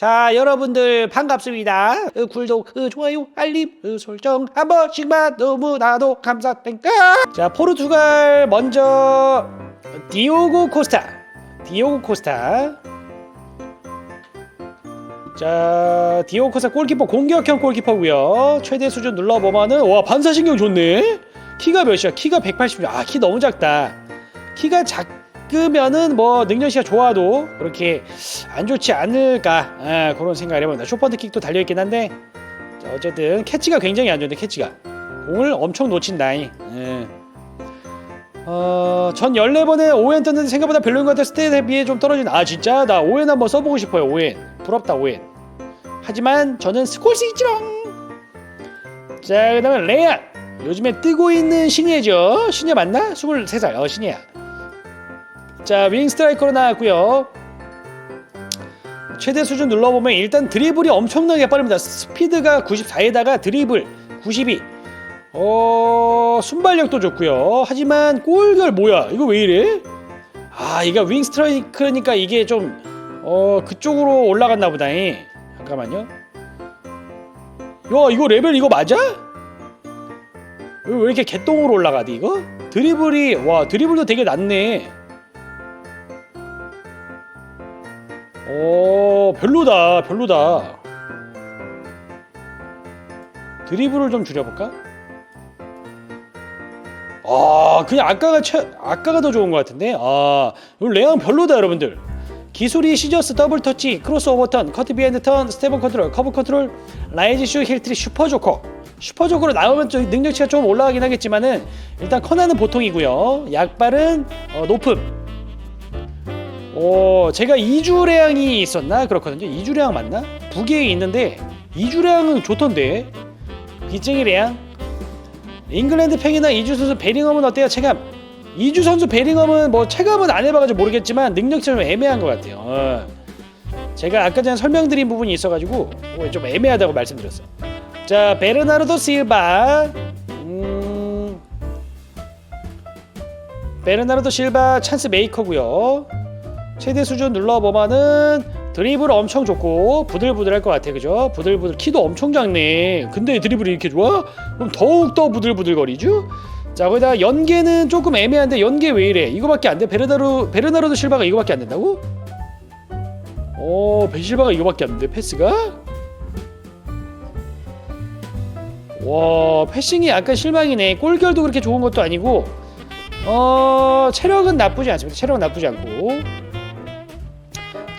자 여러분들 반갑습니다. 어, 구독 어, 좋아요 알림 어, 설정. 한 번씩만 너무나도 감사땡까 자 포르투갈 먼저 디오고 코스타. 디오고 코스타. 자 디오고 코스타 골키퍼 공격형 골키퍼고요. 최대 수준 눌러 보면은 와 반사신경 좋네? 키가 몇이야? 키가 180 아 키 너무 작다. 키가 작 으면은 뭐 능력치가 좋아도 그렇게 안 좋지 않을까 아, 그런 생각을 해봅니다. 쇼펀트 킥도 달려있긴 한데 자, 어쨌든 캐치가 굉장히 안 좋은데 캐치가. 공을 엄청 놓친다 예. 어, 전 14번에 오엔 떴는데 생각보다 별로인 것 같아 스탯에 비해 좀 떨어진 아 진짜? 나 오엔 한번 써보고 싶어요 오엔. 부럽다 오엔. 하지만 저는 스콜스 있지롱! 자그 다음에 레아 요즘에 뜨고 있는 신예죠. 신예 맞나? 23살. 어 신예야 자 윙 스트라이커로 나왔고요. 최대 수준 눌러보면 일단 드리블이 엄청나게 빠릅니다. 스피드가 94에다가 드리블 92 어 순발력도 좋고요. 하지만 골결 뭐야? 이거 왜 이래? 아 이거 윙스트라이크니까 이게 좀 어 그쪽으로 올라갔나 보다. 이. 잠깐만요. 야 이거 레벨 이거 맞아? 왜, 왜 이렇게 개똥으로 올라가디 이거? 드리블이 와 드리블도 되게 낮네 오 별로다 별로다. 드리블을 좀 줄여볼까? 아 그냥 아까가 최 아까가 더 좋은 것 같은데? 아 레앙 별로다 여러분들. 기술이 시저스 더블 터치 크로스 오버턴 커트 비하인드 턴 스테븐 컨트롤 커브 컨트롤 라이즈 슈 힐트리 슈퍼 조커. 슈퍼 조커로 나오면 좀 능력치가 좀 올라가긴 하겠지만은 일단 커나는 보통이고요. 약발은 어, 높음 어 제가 이주량이 있었나? 그렇거든요. 이주량 맞나? 북에 있는데 이주량은 좋던데. 빚쟁이 량. 잉글랜드 팽이나 이주 선수 베링엄은 어때요? 체감? 이주 선수 베링엄은 뭐 체감은 안 해봐가지고 모르겠지만 능력치가 좀 애매한 것 같아요. 어. 제가 아까 전에 설명드린 부분이 있어가지고 어, 좀 애매하다고 말씀드렸어 자 베르나르도 실바. 음... 베르나르도 실바 찬스 메이커고요 최대 수준 눌러보면은 드리블 엄청 좋고 부들부들할 것 같아 그죠? 부들부들 키도 엄청 작네 근데 드리블이 이렇게 좋아? 그럼 더욱더 부들부들거리죠? 자 거기다 연계는 조금 애매한데 연계 왜 이래 이거밖에 안 돼 베르나르 베르나르도 실바가 이거밖에 안 된다고? 어 베실바가 이거밖에 안 돼 패스가? 와 패싱이 약간 실망이네 골결도 그렇게 좋은 것도 아니고 어 체력은 나쁘지 않습니다 체력은 나쁘지 않고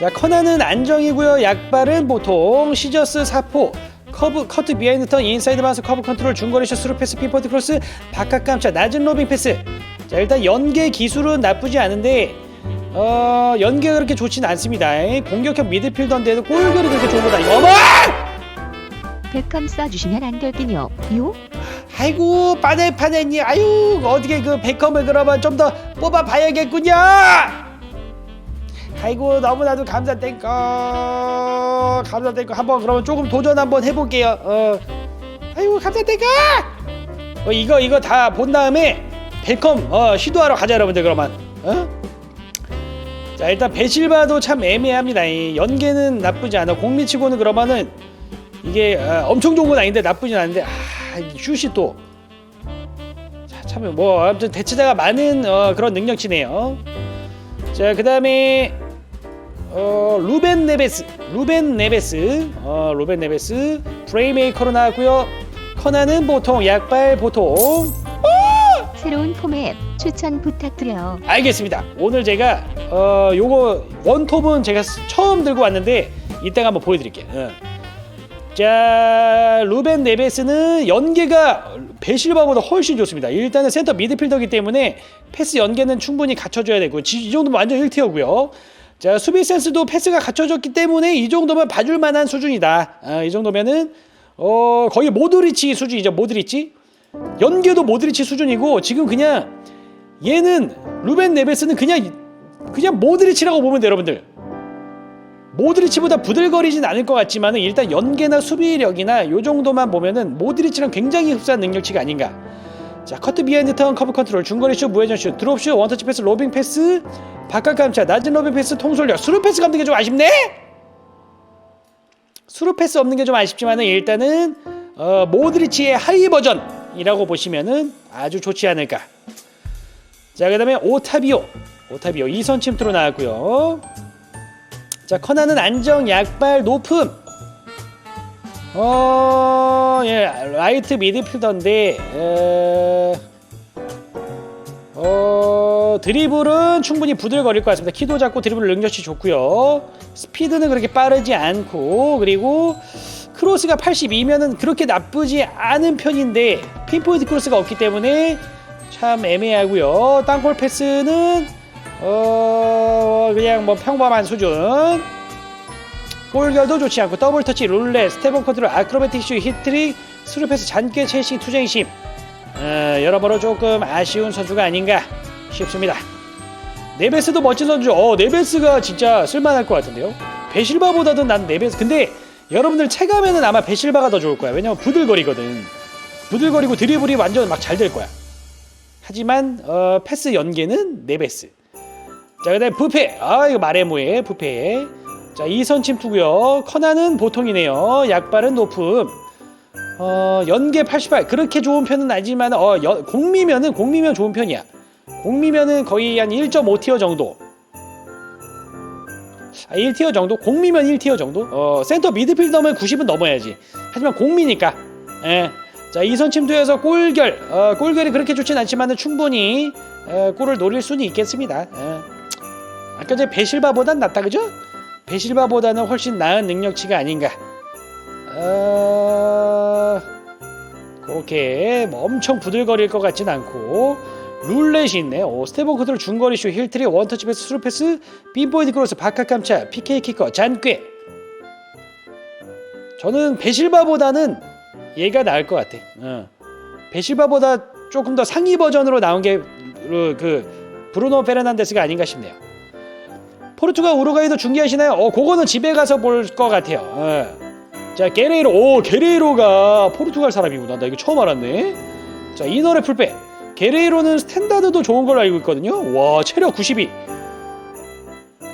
자 커나는 안정이고요. 약발은 보통 시저스 사포 커브 커트 비하인드 턴 인사이드 마우스 커브 컨트롤 중거리 슛 스루 패스 피포트 크로스 바깥 감차 낮은 로빙 패스. 자 일단 연계 기술은 나쁘지 않은데 어 연계가 그렇게 좋진 않습니다. 공격형 미드필더인데도 골결이 그렇게 좋은 건 아니고 어머 백컴 써주시면 안 될긴요. 요? 아이고 빠네파네니 아유 어떻게 그 베컴을 그러면 좀 더 뽑아 봐야겠군요 아이고 너무나도 감사땡꺼 감사땡꺼 한번 그러면 조금 도전 한번 해볼게요. 어. 아이고 감사땡꺼 어 이거 이거 다 본 다음에 베컴 어 시도하러 가자 여러분들 그러면. 어? 자 일단 베실바도 참 애매합니다. 이 연계는 나쁘지 않아. 공미치고는 그러면은 이게 어, 엄청 좋은 건 아닌데 나쁘진 않은데 아 슛이 또. 자, 참뭐 아무튼 대체자가 많은 어, 그런 능력치네요. 자 그 다음에 어, 루벤 네베스 루벤 네베스 어, 루벤 네베스 프레이메이커로 나왔고요. 커나는 보통 약발 보통 새로운 포맷 추천 부탁드려요. 알겠습니다. 오늘 제가 어 요거 원톱은 제가 스- 처음 들고 왔는데 이따가 한번 보여드릴게요. 어. 자 루벤 네베스는 연계가 베실바보다 훨씬 좋습니다. 일단은 센터 미드필더기 때문에 패스 연계는 충분히 갖춰줘야 되고 지- 이 정도면 완전 1티어고요. 자 수비 센스도 패스가 갖춰졌기 때문에 이 정도면 봐줄 만한 수준이다. 아, 이 정도면은 어 거의 모드리치 수준이죠. 모드리치 연계도 모드리치 수준이고 지금 그냥 얘는 루벤 네베스는 그냥 그냥 모드리치라고 보면 돼요, 여러분들. 모드리치보다 부들거리진 않을 것 같지만은 일단 연계나 수비력이나 요 정도만 보면은 모드리치랑 굉장히 흡사한 능력치가 아닌가. 자 커트 비하인드 턴 커브 컨트롤 중거리 슛 무회전 슛 드롭 슛 원터치 패스 로빙 패스 바깥 감차 낮은 로빙 패스 통솔력 스루 패스 감독이 좀 아쉽네. 수루 패스 없는 게 좀 아쉽지만은 일단은 어, 모드리치의 하이 버전이라고 보시면은 아주 좋지 않을까. 자 그다음에 오타비오, 오타비오 이선 침투로 나왔고요. 자 커나는 안정, 약발, 높음. 어, 예, 라이트 미드필더인데, 에, 어, 드리블은 충분히 부들거릴 것 같습니다. 키도 작고 드리블 능력치 좋고요. 스피드는 그렇게 빠르지 않고, 그리고 크로스가 82면은 그렇게 나쁘지 않은 편인데, 핀포인트 크로스가 없기 때문에 참 애매하고요. 땅볼 패스는, 어, 그냥 뭐 평범한 수준. 골결도 좋지 않고 더블 터치, 룰렛, 스테본 컨트롤, 아크로바틱 슈, 히트릭, 스루패스, 잔꾀, 체싱, 투쟁심 어, 여러모로 조금 아쉬운 선수가 아닌가 싶습니다. 네베스도 멋진 선수. 어, 네베스가 진짜 쓸만할 것 같은데요. 베실바보다도 난 네베스. 근데 여러분들 체감에는 아마 베실바가 더 좋을 거야. 왜냐면 부들거리거든. 부들거리고 드리블이 완전 막 잘 될 거야. 하지만 어, 패스 연계는 네베스. 자, 그다음에 부페. 아, 이거 마레모의 부페. 자, 이선 침투고요. 커나는 보통이네요. 약발은 높음. 어, 연계 88. 그렇게 좋은 편은 아니지만 어, 여, 공미면은 공미면 좋은 편이야. 공미면은 거의 한 1.5티어 정도. 아, 1티어 정도? 공미면 1티어 정도? 어, 센터 미드필더면 90은 넘어야지. 하지만 공미니까. 예. 자, 이선 침투에서 골결. 어, 골결이 그렇게 좋진 않지만 충분히 어, 골을 노릴 수는 있겠습니다. 예. 아까 제 베실바보단 낫다 그죠? 베실바보다는 훨씬 나은 능력치가 아닌가. 어... 그렇게 뭐 엄청 부들거릴 것 같진 않고 룰렛이 있네. 오, 스테본 컨트롤 중거리 슛, 힐트리, 원터치 패스, 스루 패스, 빈포인트 크로스, 바카 깜차, PK 키커, 잔꾀. 저는 베실바보다는 얘가 나을 것 같아. 어. 베실바보다 조금 더 상위 버전으로 나온 게 그 브루노 페르난데스가 아닌가 싶네요. 포르투갈 우루과이도 중계하시나요? 어, 그거는 집에 가서 볼 것 같아요. 어. 자, 게레이로. 오, 게레이로가 포르투갈 사람이구나. 나 이거 처음 알았네. 자, 이너의 풀백. 게레이로는 스탠다드도 좋은 걸로 알고 있거든요. 와, 체력 92.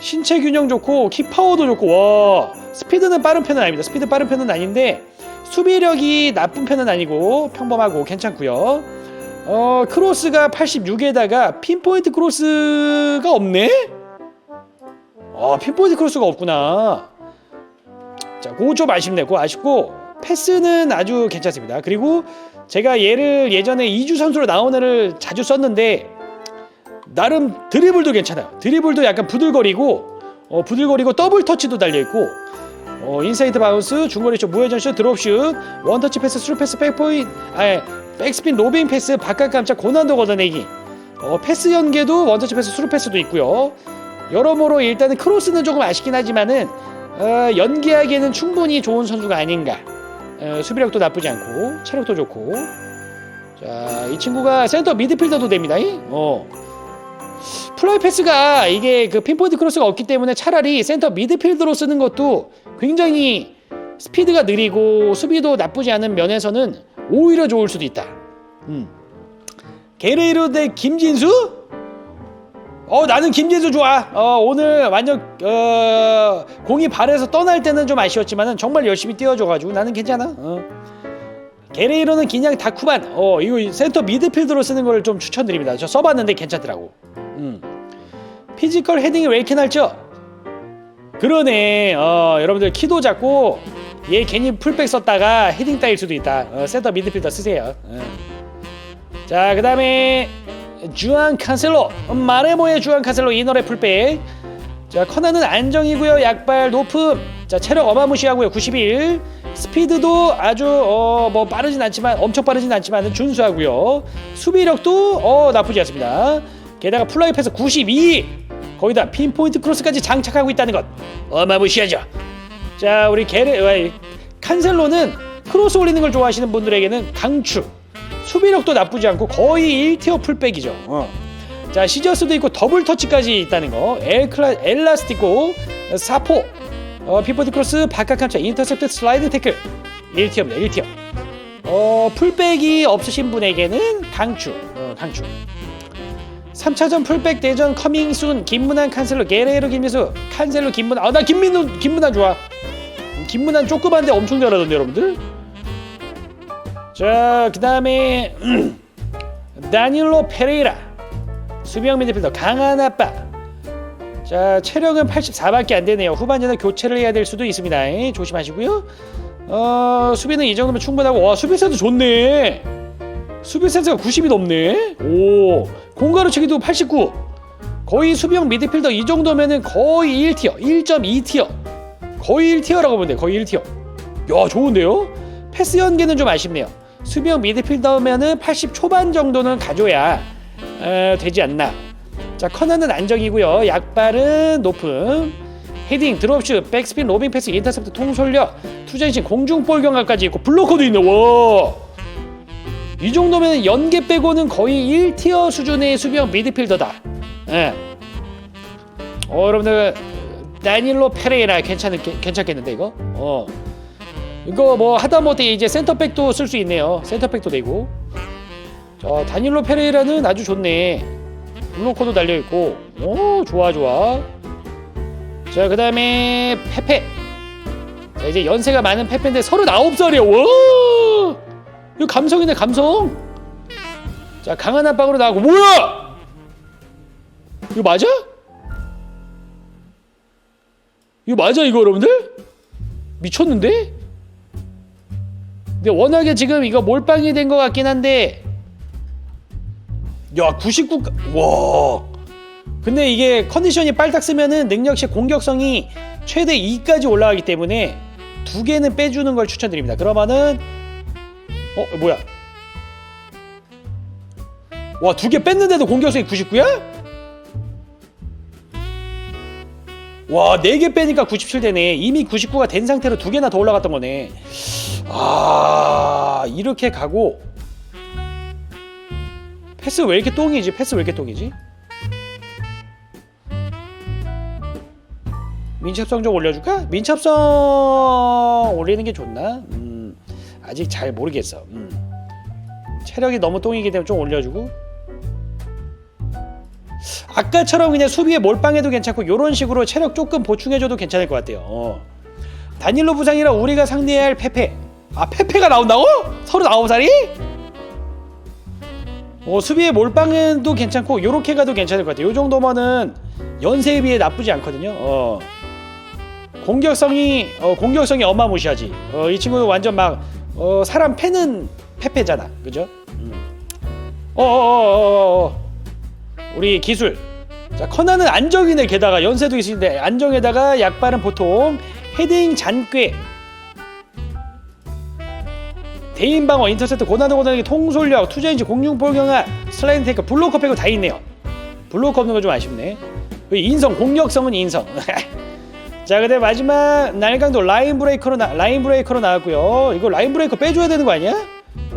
신체 균형 좋고 키 파워도 좋고 와 스피드는 빠른 편은 아닙니다. 스피드 빠른 편은 아닌데 수비력이 나쁜 편은 아니고 평범하고 괜찮고요. 어 크로스가 86에다가 핀포인트 크로스가 없네. 아 핀포인트 크로스가 없구나. 자, 그거 좀 아쉽네. 그거 아쉽고 패스는 아주 괜찮습니다. 그리고 제가 얘를 예전에 이주 선수로 나온 애를 자주 썼는데 나름 드리블도 괜찮아요. 드리블도 약간 부들거리고 어, 부들거리고 더블 터치도 달려 있고 어, 인사이드 바운스, 중거리 슛, 무회전 슛, 드롭슛, 원터치 패스, 스루 패스, 백포인, 아, 백스핀, 로빙 패스, 바깥 깜짝 고난도 걷어내기. 어, 패스 연계도 원터치 패스, 스루 패스도 있고요. 여러모로 일단은 크로스는 조금 아쉽긴 하지만은 어, 연계하기에는 충분히 좋은 선수가 아닌가. 어, 수비력도 나쁘지 않고 체력도 좋고. 자, 이 친구가 센터 미드필더도 됩니다. 이? 어. 플라이 패스가 이게 그 핀포인트 크로스가 없기 때문에 차라리 센터 미드필더로 쓰는 것도 굉장히 스피드가 느리고 수비도 나쁘지 않은 면에서는 오히려 좋을 수도 있다. 음. 게레이로 대 김진수? 어 나는 김진수 좋아. 어 오늘 완전 어 공이 발에서 떠날 때는 좀 아쉬웠지만은 정말 열심히 뛰어줘가지고 나는 괜찮아. 어. 게레이로는 그냥 다쿠반. 어 이거 센터 미드필더로 쓰는 걸좀 추천드립니다. 저 써봤는데 괜찮더라고. 음. 피지컬 헤딩이 왜 이렇게 날죠? 그러네. 어, 여러분들 키도 작고 얘 괜히 풀백 썼다가 헤딩 따일 수도 있다. 어, 센터 미드필더 쓰세요. 어. 자, 그다음에 주안 칸셀로 마레모의 주안 칸셀로 이너의 풀백. 자, 커너는 안정이고요. 약발 높음. 자, 체력 어마무시하고요. 91. 스피드도 아주 어, 뭐 빠르진 않지만 엄청 빠르진 않지만 준수하고요. 수비력도 어, 나쁘지 않습니다. 게다가 플라이 패스 92. 거기다 핀포인트 크로스까지 장착하고 있다는 것 어마무시하죠. 자, 우리 게레 어, 칸셀로는 크로스 올리는 걸 좋아하시는 분들에게는 강추. 수비력도 나쁘지 않고 거의 1티어 풀백이죠. 어. 자, 시저스도 있고 더블 터치까지 있다는 거. 엘클라 엘라스티코 사포 어, 핀포인트 크로스 바깥 칸차 인터셉트 슬라이드 태클 1티어입니다. 1티어. 어, 풀백이 없으신 분에게는 강추. 어, 강추. 3차전 풀백 대전 커밍순 김문환 칸셀로 게레로 김민수 칸셀로 김문환 아나 김민우 김문환 좋아 김문환 조그만데 엄청 잘하던데 여러분들. 자, 그다음에 다닐로 페레이라 수비형 미드필더 강한 아빠. 자, 체력은 84밖에 안 되네요. 후반전에 교체를 해야 될 수도 있습니다. 에, 조심하시고요. 어, 수비는 이 정도면 충분하고 와, 수비 센스 좋네. 수비 센스가 90이 넘네. 오, 공가로 치기도 89. 거의 수비형 미드필더 이 정도면은 거의 1티어, 1.2티어. 거의 1티어라고 보면 돼. 거의 1티어. 야, 좋은데요? 패스 연계는 좀 아쉽네요. 수비형 미드필더면은 80 초반 정도는 가져야 어, 되지 않나. 자, 커너는 안정이고요. 약발은 높음. 헤딩, 드롭슛, 백스핀, 로빙 패스, 인터셉트, 통솔력, 투전신, 공중볼 경합까지 있고 블로커도 있네. 와. 이 정도면 연계 빼고는 거의 1티어 수준의 수비형 미드필더다. 예. 어, 여러분들 다닐로 페레이라 괜찮은 괜찮겠는데 이거? 어. 이거 뭐 하다 못해 이제 센터백도 쓸 수 있네요. 센터백도 되고. 자, 다닐로 페레이라는 아주 좋네. 블로커도 달려 있고. 오, 좋아 좋아. 자, 그 다음에 페페. 자, 이제 연세가 많은 페페인데 39살이야. 와! 이거 감성이네, 감성. 자, 강한 압박으로 나가고 뭐야? 이거 맞아? 이거 맞아 이거 여러분들? 미쳤는데? 근데 워낙에 지금 이거 몰빵이 된 것 같긴 한데. 야 99... 와. 근데 이게 컨디션이 빨딱 쓰면은 능력치 공격성이 최대 2까지 올라가기 때문에 두 개는 빼주는 걸 추천드립니다. 그러면은 어 뭐야? 와 두 개 뺐는데도 공격성이 99야? 와, 4개 빼니까 97 되네. 이미 99가 된 상태로 두 개나 더 올라갔던 거네. 아, 이렇게 가고 패스 왜 이렇게 똥이지? 패스 왜 이렇게 똥이지? 민첩성 좀 올려줄까? 민첩성 올리는 게 좋나? 음, 아직 잘 모르겠어. 음. 체력이 너무 똥이기 때문에 좀 올려주고 아까처럼 그냥 수비에 몰빵해도 괜찮고 이런 식으로 체력 조금 보충해줘도 괜찮을 것 같아요. 어. 다닐로 부상이라 우리가 상대해야 할 페페. 아 페페가 나온다고? 39살이? 어, 수비에 몰빵해도 괜찮고 요렇게 가도 괜찮을 것 같아요. 요 정도면은 연세에 비해 나쁘지 않거든요. 어. 공격성이 어, 공격성이 어마무시하지. 어, 이 친구는 완전 막 어, 사람 패는 페페잖아. 그죠? 음. 어어어어어. 어, 우리 기술. 자 커나는 안정이네 게다가 연세도 있으신데 안정에다가 약발은 보통 헤딩 잔꾀. 대인 방어 인터셉트 고난도 고난이 통솔력 투자인지 공중볼 경화 슬라이드 테이크 블로커 빼고 다 있네요. 블로커 없는 거 좀 아쉽네. 그 인성 공격성은 인성. 자 근데 마지막 날강도 라인 브레이커로 나, 라인 브레이커로 나왔고요. 이거 라인 브레이커 빼줘야 되는 거 아니야?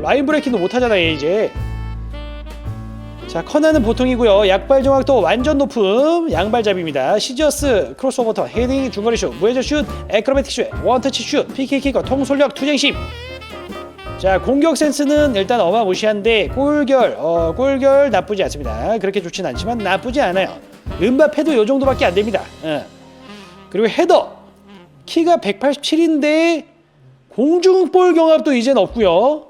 라인 브레이킹도 못하잖아 얘 이제 자 커나는 보통이고요. 약발 정확도 완전 높음. 양발잡이입니다. 시저스 크로스오버터 헤딩 중거리 슛 무회전 슛 에크로베틱 슛 원터치 슛 PK 킥커 통솔력 투쟁심. 자 공격 센스는 일단 어마무시한데 골결 어 골결 나쁘지 않습니다. 그렇게 좋진 않지만 나쁘지 않아요. 음바페도 요 정도밖에 안 됩니다. 어. 그리고 헤더. 키가 187인데 공중볼 경합도 이젠 없고요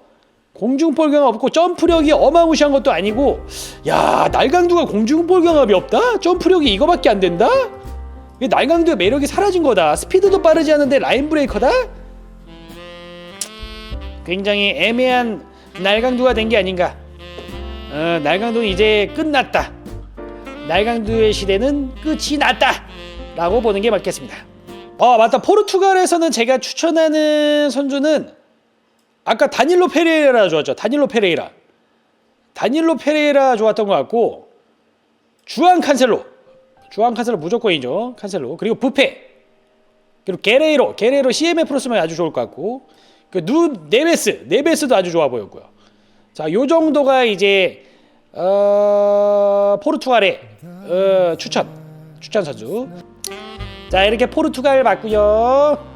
공중볼 경합 없고 점프력이 어마무시한 것도 아니고 야 날강두가 공중볼 경합이 없다? 점프력이 이거밖에 안 된다? 날강두의 매력이 사라진 거다 스피드도 빠르지 않은데 라인 브레이커다? 굉장히 애매한 날강두가 된 게 아닌가 어, 날강두는 이제 끝났다 날강두의 시대는 끝이 났다 라고 보는 게 맞겠습니다 아 맞다 포르투갈에서는 제가 추천하는 선수는 아까 다닐로 페레이라 좋았죠. 다닐로 페레이라. 다닐로 페레이라 좋았던 것 같고 주안 칸셀로. 주안 칸셀로 무조건이죠. 칸셀로. 그리고 부페. 그리고 게레이로. 게레이로 CMF로 쓰면 아주 좋을 것 같고 그 누 네베스. 네베스도 아주 좋아 보였고요. 자, 요 정도가 이제 어, 포르투갈의 어, 추천. 추천 선수. 자, 이렇게 포르투갈 맞고요.